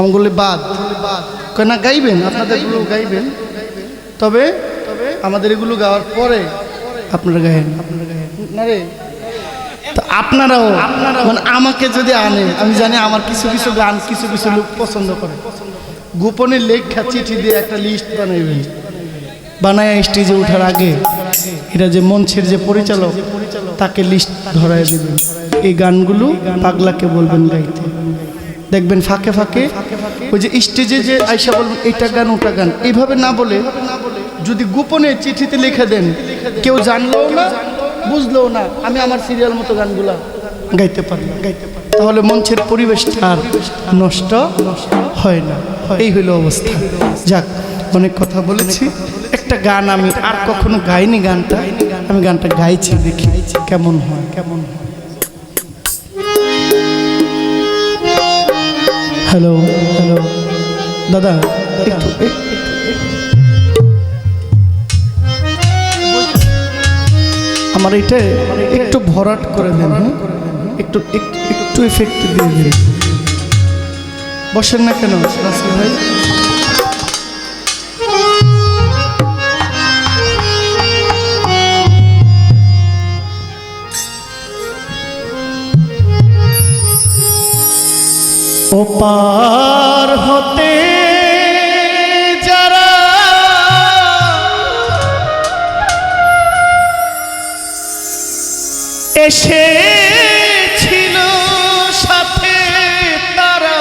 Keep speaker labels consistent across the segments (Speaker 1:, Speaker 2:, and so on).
Speaker 1: আমি বলি বাদ না, গাইবেন আপনাদের এগুলো গাইবেন। তবে আমাদের এগুলো গাওয়ার পরে আপনারা গায়েন। আপনারা না রে। আপনারাও মানে আমাকে যদি আনে, আমি জানি আমার কিছু কিছু গান কিছু কিছু লোক পছন্দ করে। গোপনে লেখা চিঠি দিয়ে একটা লিস্ট বানাইবেন। বানায় স্টেজে ওঠার আগে এটা যে মঞ্চের যে পরিচালক, তাকে লিস্ট ধরায় দিবেন। এই গানগুলো পাগলাকে বলবেন গাইতে। দেখবেন ফাঁকে ফাঁকে ওই যে স্টেজে যে আইসা বলবেন এইটা গান, ওটা গান। এইভাবে না বলে যদি গোপনে চিঠিতে লিখে দেন, কেউ জানলেও না, বুঝলেও না, আমি আমার সিরিয়াল মতো গানগুলা গাইতে পারি গাইতে পারি তাহলে মঞ্চের পরিবেশটা আর নষ্ট হয় না। এই হইল অবস্থা। যাক, অনেক কথা বলেছি। একটা গান আমি আর কখনো গাইনি গানটা। আমি গানটা গাইছি, দেখি কেমন হয় কেমন হয়। হ্যালো হ্যালো দাদা আমার এটা একটু ভরাট করে দেন হ্যাঁ? একটু এক- একটু এফেক্ট দিয়ে দিন। বসেন না কেন ভাই? ওপার হতে যারা এসেছিল সাথে তারা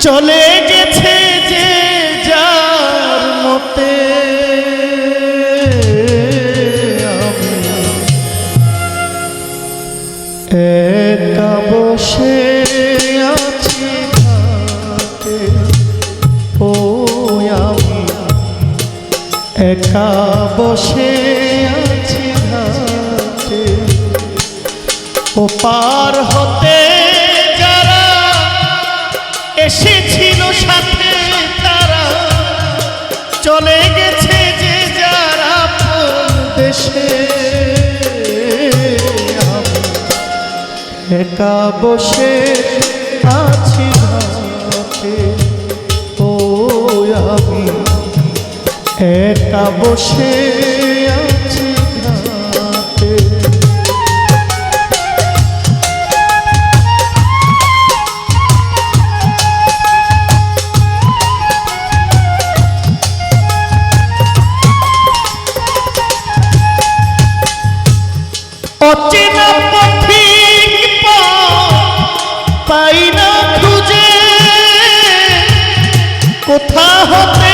Speaker 1: চলে ও পার হতে যারা এসেছিল সাথে তারা চলে গেছে যে যারা দেশে। একা বসে আছি ও আমি একা বসে কোথা হতে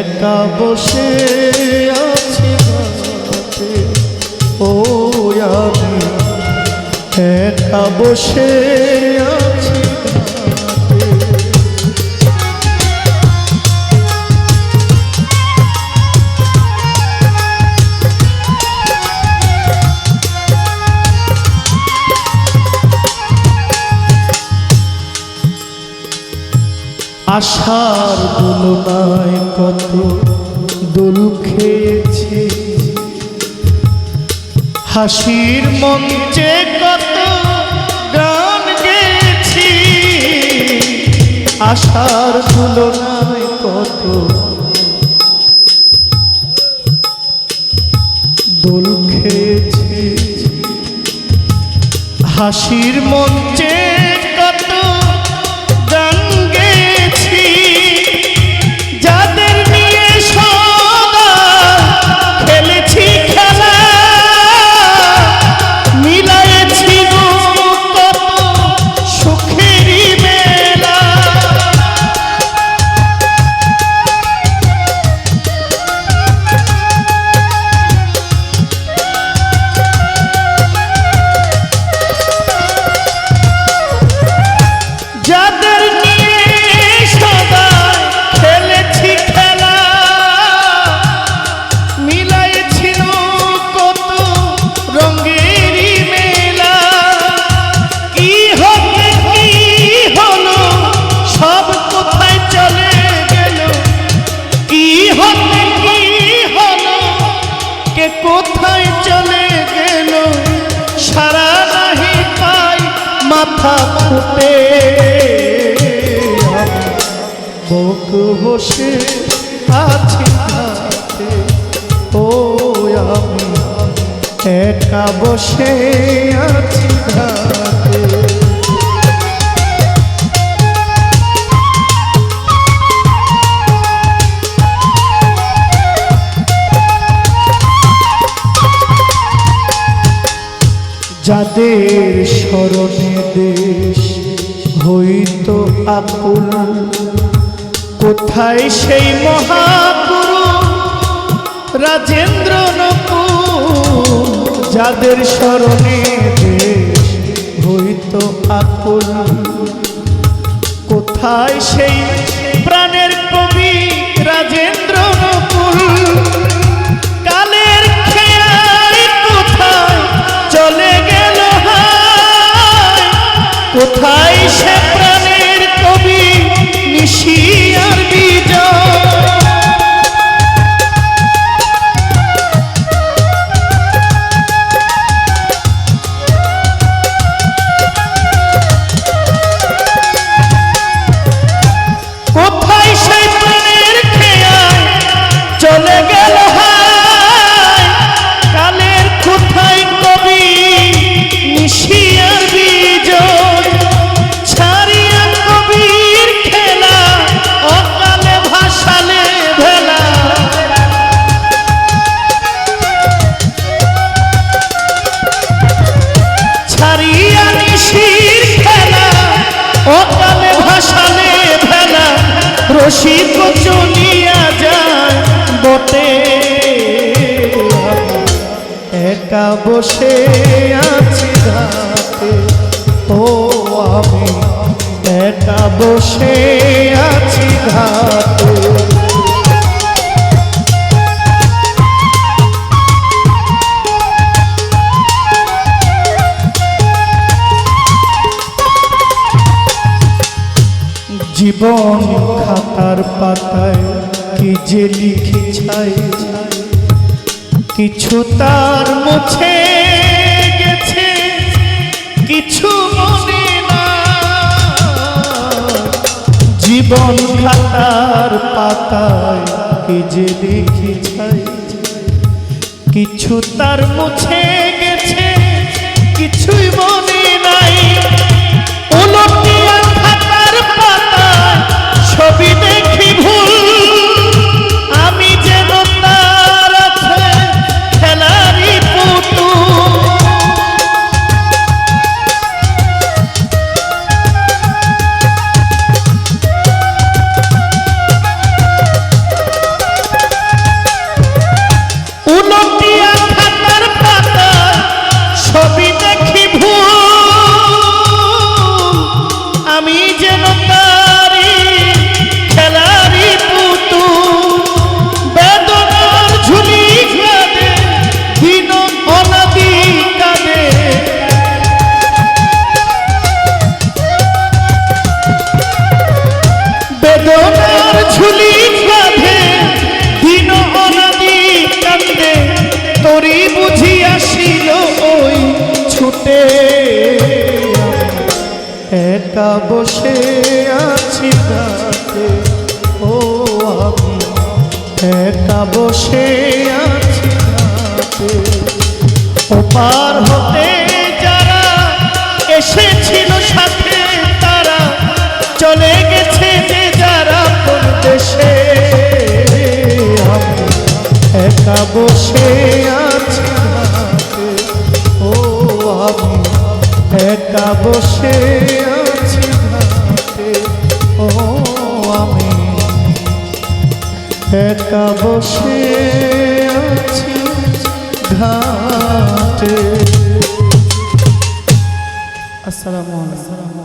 Speaker 1: একা বসে আছি ও আমি একা বসে আছি। আশার দুলনায় কত দোল খেয়েছি। হাসির মঞ্চে কত গান গেছি আশার তুলনায় কত দোল খেয়েছি। হাসির মঞ্চে মাথা ফুটে বুক বসে আছি ও আমি একা বসে আছি যাদের স্মরণে দেশ হইত আকুল কোথায় সেই মহাপুরু রাজেন্দ্র যাদের স্মরণে দেশ হইত আকুল কোথায় সেই প্রাণের কবি রাজেন্দ্র নকুল বসে আছি ঘাটে ও, আমি একা বসে আছি ঘাটে জীবন খাতার পাতায় কি যে লিখি ছাই? কিছু তার মুছে গেছে, কিছু মনে না। জীবন খাতার পাতায় কি যে দেখি ছাই। কিছু তার মুছে গেছে, কিছুই মনে একা বসে আছি ওপার হতে যারা এসেছিল সাথে তারা চলে গেছে যে যারা কোন দেশে। একা বসে আছি ও আমি একা বসে আছি ও একা বসে আছি ঘাটে। আসসালামু আলাইকুম।